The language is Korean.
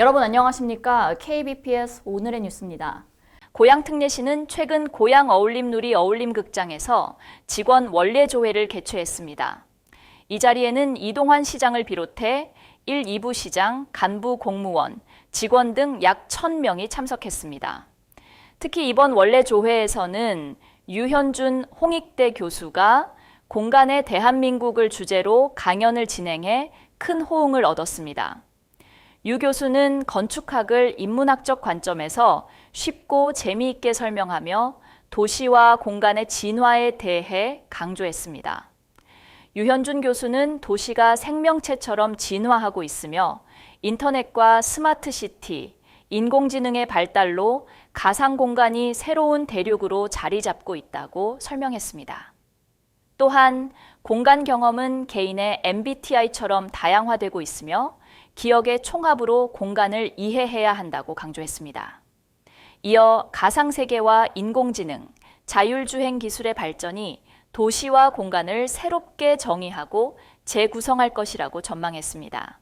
여러분 안녕하십니까? KBPS 오늘의 뉴스입니다. 고양특례시는 최근 고양 어울림누리 어울림극장에서 직원 원례조회를 개최했습니다. 이 자리에는 이동환 시장을 비롯해 1, 2부 시장, 간부 공무원, 직원 등 약 1000명이 참석했습니다. 특히 이번 원례조회에서는 유현준 홍익대 교수가 공간의 대한민국을 주제로 강연을 진행해 큰 호응을 얻었습니다. 유 교수는 건축학을 인문학적 관점에서 쉽고 재미있게 설명하며 도시와 공간의 진화에 대해 강조했습니다. 유현준 교수는 도시가 생명체처럼 진화하고 있으며 인터넷과 스마트 시티, 인공지능의 발달로 가상 공간이 새로운 대륙으로 자리 잡고 있다고 설명했습니다. 또한 공간 경험은 개인의 MBTI처럼 다양화되고 있으며 기억의 총합으로 공간을 이해해야 한다고 강조했습니다. 이어 가상세계와 인공지능, 자율주행 기술의 발전이 도시와 공간을 새롭게 정의하고 재구성할 것이라고 전망했습니다.